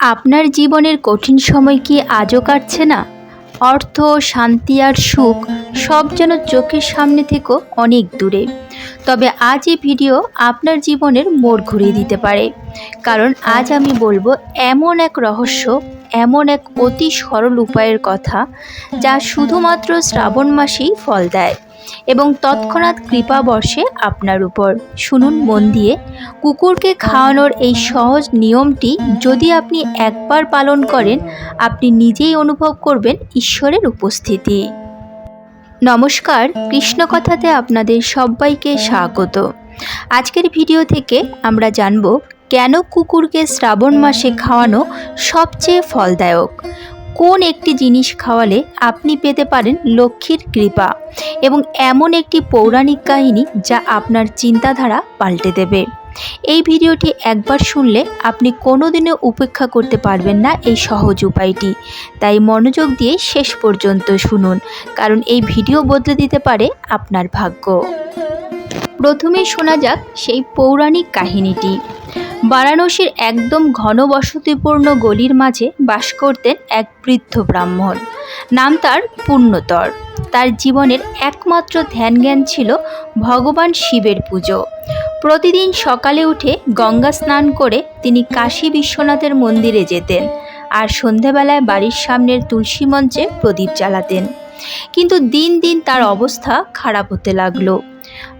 আপনার জীবনের কঠিন সময় কি আজও কাটছে না? অর্থ, শান্তি আর সুখ সব যেন চোখের সামনে থেকেও অনেক দূরে। তবে আজ এই ভিডিও আপনার জীবনের মোড় ঘুরিয়ে দিতে পারে। কারণ আজ আমি বলব এমন এক রহস্য, এমন এক অতি সরল উপায়ের কথা যা শুধুমাত্র শ্রাবণ মাসেই ফল দেয়। এবং তৎক্ষণাৎ কৃপা বর্ষে আপনার উপর। শুনুন মন দিয়ে, কুকুরকে খাওয়ানোর এই সহজ নিয়মটি যদি আপনি একবার পালন করেন, আপনি নিজেই অনুভব করবেন ঈশ্বরের উপস্থিতি। নমস্কার, কৃষ্ণকথাতে আপনাদের সবাইকে স্বাগত। আজকের ভিডিও থেকে আমরা জানব, কেন কুকুরকে শ্রাবণ মাসে খাওয়ানো সবচেয়ে ফলদায়ক? কোন একটি জিনিস খাওয়ালে আপনি পেতে পারেন লক্ষ্মীর কৃপা এবং এমন একটি পৌরাণিক কাহিনী যা আপনার চিন্তাধারা পাল্টে দেবে। এই ভিডিওটি একবার শুনলে আপনি কোনোদিনও উপেক্ষা করতে পারবেন না এই সহজ উপায়টি। তাই মনোযোগ দিয়ে শেষ পর্যন্ত শুনুন, কারণ এই ভিডিও বদলে দিতে পারে আপনার ভাগ্য। প্রথমেই শোনা যাক সেই পৌরাণিক কাহিনীটি। বারাণসীর একদম ঘনবসতিপূর্ণ গলির মাঝে বাস করতেন এক বৃদ্ধ ব্রাহ্মণ। নাম তার পূর্ণতর তার জীবনের একমাত্র ধ্যান জ্ঞান ছিল ভগবান শিবের পুজো। প্রতিদিন সকালে উঠে গঙ্গা স্নান করে তিনি কাশী বিশ্বনাথের মন্দিরে যেতেন আর সন্ধেবেলায় বাড়ির সামনের তুলসী মঞ্চে প্রদীপ জ্বালাতেন। কিন্তু দিন দিন তার অবস্থা খারাপ হতে লাগল।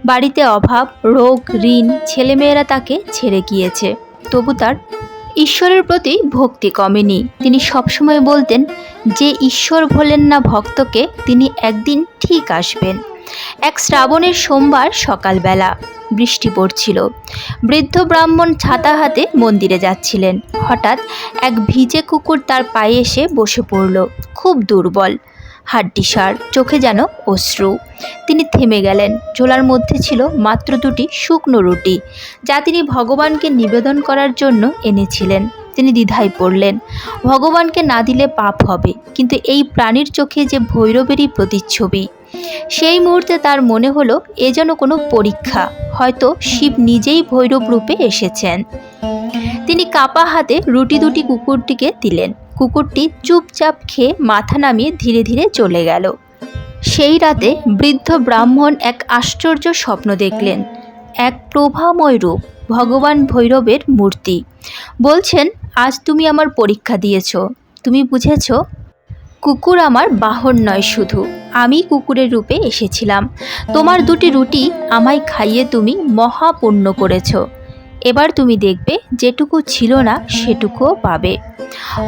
বাড়িতে অভাব, রোগ, ঋণ, ছেলেমেয়েরা তাকে ছেড়ে গিয়েছে। তবু তার ঈশ্বরের প্রতি ভক্তি কমেনি। তিনি সবসময় বলতেন, যে ঈশ্বর ভোলেন না ভক্তকে, তিনি একদিন ঠিক আসবেন। এক শ্রাবণের সোমবার সকালবেলা বৃষ্টি পড়ছিল। বৃদ্ধ ব্রাহ্মণ ছাতা হাতে মন্দিরে যাচ্ছিলেন। হঠাৎ এক ভিজে কুকুর তার পায়ে এসে বসে পড়ল। খুব দুর্বল। হাড্ডিসার চোখে যেন অশ্রু। তিনি থেমে গেলেন। ঝোলার মধ্যে ছিল মাত্র দুটি শুকনো রুটি, যা তিনি ভগবানকে নিবেদন করার জন্য এনেছিলেন। তিনি দ্বিধায় পড়লেন। ভগবানকে না দিলে পাপ হবে, কিন্তু এই প্রাণীর চোখে যে ভৈরবেরই প্রতিচ্ছবি। সেই মুহূর্তে তার মনে হলো, এ যেন কোনো পরীক্ষা, হয়তো শিব নিজেই ভৈরব রূপে এসেছেন। তিনি কাপা হাতে রুটি দুটি কুকুরটিকে দিলেন। কুকুরটি চুপচাপ খেয়ে মাথা নামিয়ে ধীরে ধীরে চলে গেল। সেই রাতে বৃদ্ধ ব্রাহ্মণ এক আশ্চর্য স্বপ্ন দেখলেন। এক প্রভাময় রূপ, ভগবান ভৈরবের মূর্তি। বলছেন, আজ তুমি আমার পরীক্ষা দিয়েছ। তুমি বুঝেছ, কুকুর আমার বাহন নয় শুধু। আমি কুকুরের রূপে এসেছিলাম। তোমার দুটি রুটি আমায় খাইয়ে তুমি মহাপুণ্য করেছ। এবার তুমি দেখবে যেটুকু ছিল না সেটুকুও পাবে।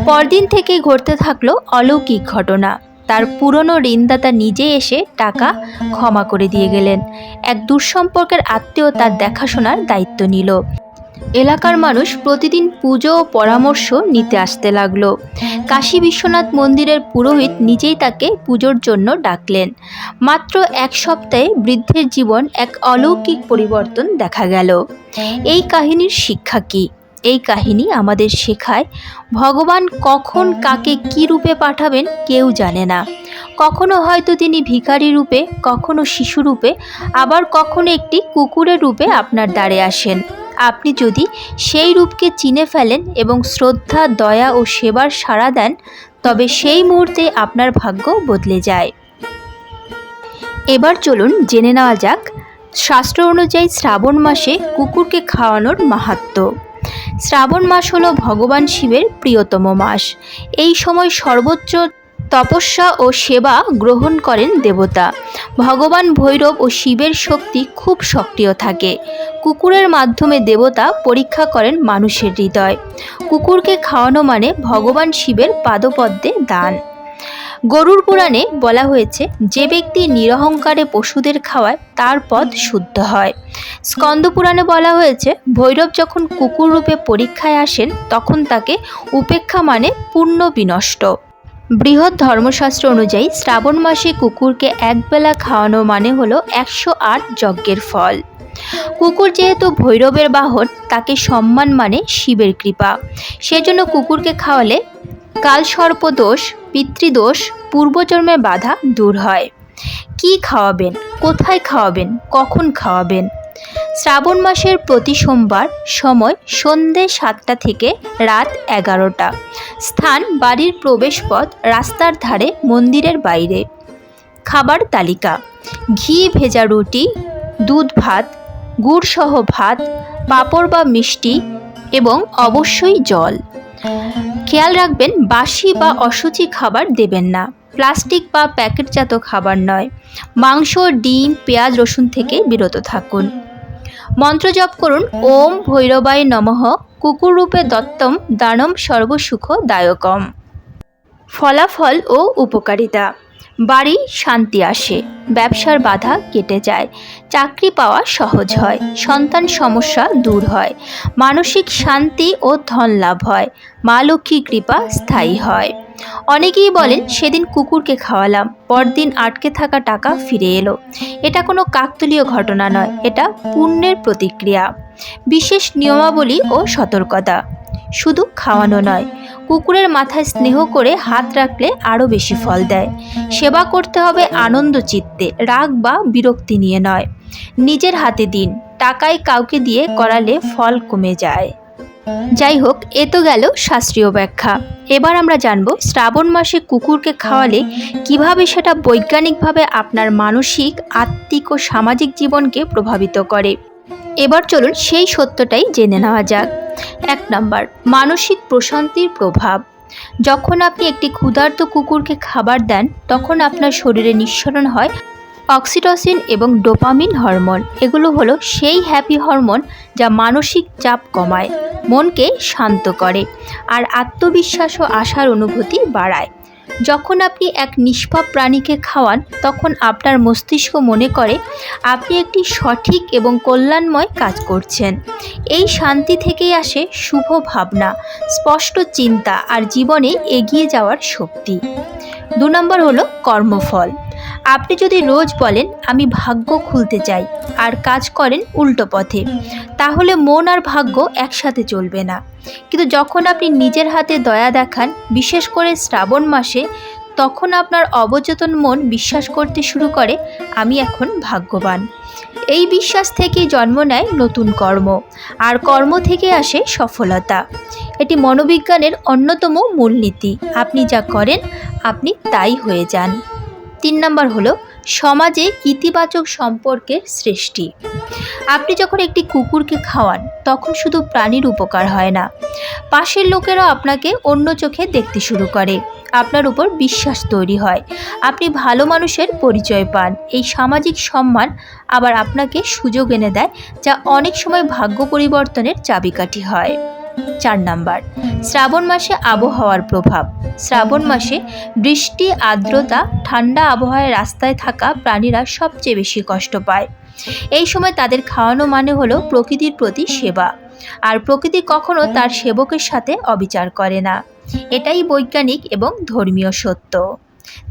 পরদিন থেকে ঘটতে থাকল অলৌকিক ঘটনা। তার পুরনো ঋণদাতা নিজে এসে টাকা ক্ষমা করে দিয়ে গেলেন। এক দুঃসম্পর্কের আত্মীয় তার দেখাশোনার দায়িত্ব নিল। এলাকার মানুষ প্রতিদিন পুজো ও পরামর্শ নিতে আসতে লাগল। কাশী বিশ্বনাথ মন্দিরের পুরোহিত নিজেই তাকে পুজোর জন্য ডাকলেন। মাত্র এক সপ্তাহে বৃদ্ধের জীবন এক অলৌকিক পরিবর্তন দেখা গেল। এই কাহিনীর শিক্ষা কী? এই কাহিনী আমাদের শেখায়, ভগবান কখন কাকে কী রূপে পাঠাবেন কেউ জানে না। কখনো হয়তো তিনি ভিখারি রূপে, কখনো শিশু রূপে, আবার কখনো একটি কুকুরের রূপে আপনার দ্বারে আসেন। আপনি যদি সেই রূপকে চিনে ফেলেন এবং শ্রদ্ধা, দয়া ও সেবার সাড়া দেন, তবে সেই মুহূর্তে আপনার ভাগ্য বদলে যায়। এবার চলুন জেনে নেওয়া যাক, শাস্ত্র অনুযায়ী শ্রাবণ মাসে কুকুরকে খাওয়ানোর মাহাত্ম্য শ্রাবণ মাস হলো ভগবান শিবের প্রিয়তম মাস। এই সময় সর্বোচ্চ তপস্যা ও সেবা গ্রহণ করেন দেবতা। ভগবান ভৈরব ও শিবের শক্তি খুব সক্রিয় থাকে। কুকুরের মাধ্যমে দেবতা পরীক্ষা করেন মানুষের হৃদয়। কুকুরকে খাওয়ানো মানে ভগবান শিবের পাদপদ্মে দান। গরুর পুরাণে বলা হয়েছে, যে ব্যক্তি নিরহংকারে পশুদের খাওয়ায়, তার পদ শুদ্ধ হয়। স্কন্দ পুরাণে বলা হয়েছে, ভৈরব যখন কুকুর রূপে পরীক্ষায় আসেন, তখন তাকে উপেক্ষা মানে পূর্ণ বিনষ্ট। বৃহৎ ধর্মশাস্ত্র অনুযায়ী শ্রাবণ মাসে কুকুরকে একবেলা খাওয়ানো মানে হলো একশো আট যজ্ঞের ফল। কুকুর যেহেতু ভৈরবের বাহন, তাকে সম্মান মানে শিবের কৃপা। সেজন্য কুকুরকে খাওয়ালে কালসর্পদোষ, পিতৃদোষ পূর্বজন্মের বাধা দূর হয়। কি খাওয়াবেন? কোথায় খাওয়াবেন? কখন খাওয়াবেন? শ্রাবণ মাসের প্রতি সোমবার সময় সন্ধে সাতটা থেকে রাত এগারোটা। স্থান বাড়ির প্রবেশপথ রাস্তার ধারে মন্দিরের বাইরে। খাবার তালিকা, ঘি, ভেজা রুটি, দুধ ভাত গুড়সহ ভাত, পাঁপড় বা মিষ্টি এবং অবশ্যই জল। খেয়াল রাখবেন, বাসি বা অসুচি খাবার দেবেন না। প্লাস্টিক বা প্যাকেটজাত খাবার নয়। মাংস, ডিম, পেঁয়াজ, রসুন থেকে বিরত থাকুন। মন্ত্র জপ করুন। ওম ভৈরবায় নমঃ। কুকুররূপে দত্তম দানম সর্বসুখ দায়কম ফলাফল ও উপকারিতা। বাড়ি শান্তি আসে। ব্যবসার বাধা কেটে যায়। চাকরি পাওয়া সহজ হয়। সন্তান সমস্যা দূর হয়। মানসিক শান্তি ও ধন লাভ হয়। মা লক্ষ্মী কৃপা স্থায়ী হয়। অনেকেই বলেন সেদিন কুকুরকে খাওয়ালাম, পরদিন আটকে থাকা টাকা ফিরে এলো। এটা কোনো কাকতলীয় ঘটনা নয়, এটা পুণ্যের প্রতিক্রিয়া। বিশেষ নিয়মাবলী ও সতর্কতা। শুধু খাওয়ানো নয়, কুকুরের মাথায় স্নেহ করে হাত রাখলে আরও বেশি ফল দেয়। সেবা করতে হবে আনন্দ চিত্তে, রাগ বা বিরক্তি নিয়ে নয়। নিজের হাতে দিন, টাকায় কাউকে দিয়ে করালে ফল কমে যায়। যাই হোক এ তো গেল শাস্ত্রীয় ব্যাখ্যা। এবার আমরা জানব শ্রাবণ মাসে কুকুরকে খাওয়ালে কীভাবে সেটা বৈজ্ঞানিকভাবে আপনার মানসিক, আত্মিক ও সামাজিক জীবনকে প্রভাবিত করে। এবার চলুন সেই সত্যটাই জেনে নেওয়া যাক। এক নম্বর, মানসিক প্রশান্তির প্রভাব। যখন আপনি একটি ক্ষুধার্ত কুকুরকে খাবার দেন, তখন আপনার শরীরে নিঃসরণ হয় অক্সিটোসিন এবং ডোপামিন হরমোন। এগুলো হলো সেই হ্যাপি হরমোন যা মানসিক চাপ কমায়, মনকে শান্ত করে আর আত্মবিশ্বাস ও আশার অনুভূতি বাড়ায়। যখন আপনি এক নিষ্পাপ প্রাণীকে খাওয়ান, তখন আপনার মস্তিষ্ক মনে করে, আপনি একটি সঠিক এবং কল্যাণময় কাজ করছেন। এই শান্তি থেকেই আসে শুভ ভাবনা, স্পষ্ট চিন্তা আর জীবনে এগিয়ে যাওয়ার শক্তি। দু নম্বর হলো কর্মফল। আপনি যদি রোজ বলেন, আমি ভাগ্য খুলতে চাই আর কাজ করেন উল্টো পথে, তাহলে মন আর ভাগ্য একসাথে চলবে না। কিন্তু যখন আপনি নিজের হাতে দয়া দেখান, বিশেষ করে শ্রাবণ মাসে, তখন আপনার অবচেতন মন বিশ্বাস করতে শুরু করে, আমি এখন ভাগ্যবান। এই বিশ্বাস থেকেই জন্ম নেয় নতুন কর্ম, আর কর্ম থেকে আসে সফলতা। এটি মনোবিজ্ঞানের অন্যতম মূলনীতি। আপনি যা করেন, আপনি তাই হয়ে যান। তিন নম্বর হলো, সমাজে ইতিবাচক সম্পর্কের সৃষ্টি। আপনি যখন একটি কুকুরকে খাওয়ান, তখন শুধু প্রাণীর উপকার হয় না। পাশের লোকেরাও আপনাকে অন্য চোখে দেখতে শুরু করে। আপনার উপর বিশ্বাস তৈরি হয়। আপনি ভালো মানুষের পরিচয় পান। এই সামাজিক সম্মান আবার আপনাকে সুযোগ এনে দেয়, যা অনেক সময় ভাগ্য পরিবর্তনের চাবিকাঠি হয়। চার নাম্বার, শ্রাবণ মাসে আবহাওয়ার প্রভাব। শ্রাবণ মাসে বৃষ্টি, আর্দ্রতা, ঠান্ডা আবহাওয়ায় রাস্তায় থাকা প্রাণীরা সবচেয়ে বেশি কষ্ট পায়। এই সময় তাদের খাওয়ানো মানে হলো প্রকৃতির প্রতি সেবা। আর প্রকৃতি কখনো তার সেবকের সাথে অবিচার করে না। এটাই বৈজ্ঞানিক এবং ধর্মীয় সত্য।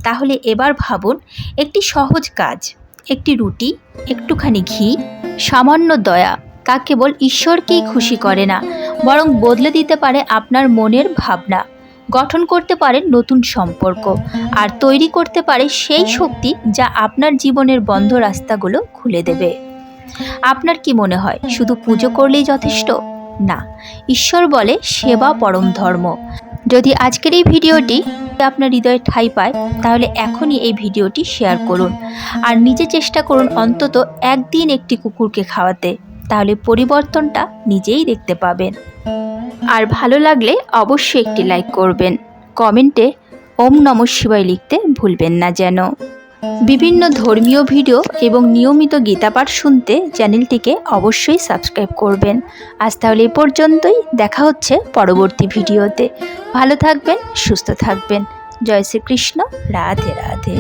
তাহলে এবার ভাবুন, একটি সহজ কাজ, একটি রুটি, একটুখানি ঘি, সামান্য দয়া, তা কেবল ঈশ্বরকেই খুশি করে না, বরং বদলে দিতে পারে আপনার মনের ভাবনা। গঠন করতে পারে নতুন সম্পর্ক। আর তৈরি করতে পারে সেই শক্তি যা আপনার জীবনের বন্ধ রাস্তাগুলো খুলে দেবে। আপনার কি মনে হয়, শুধু পুজো করলেই যথেষ্ট? না। ঈশ্বর বলে, সেবা পরম ধর্ম। যদি আজকের এই ভিডিওটি আপনার হৃদয়ে ঠাঁই পায়, তাহলে এখনই এই ভিডিওটি শেয়ার করুন। আর নিজে চেষ্টা করুন অন্তত একদিন একটি কুকুরকে খাওয়াতে। তাহলে পরিবর্তনটা নিজেই দেখতে পাবেন। আর ভালো লাগলে অবশ্যই একটি লাইক করবেন। কমেন্টে ওম নম শিবায় লিখতে ভুলবেন না যেন। বিভিন্ন ধর্মীয় ভিডিও এবং নিয়মিত গীতাপাঠ শুনতে চ্যানেলটিকে অবশ্যই সাবস্ক্রাইব করবেন। আজ তাহলে এ পর্যন্তই। দেখা হচ্ছে পরবর্তী ভিডিওতে। ভালো থাকবেন, সুস্থ থাকবেন। জয় শ্রীকৃষ্ণ। রাধে রাধে।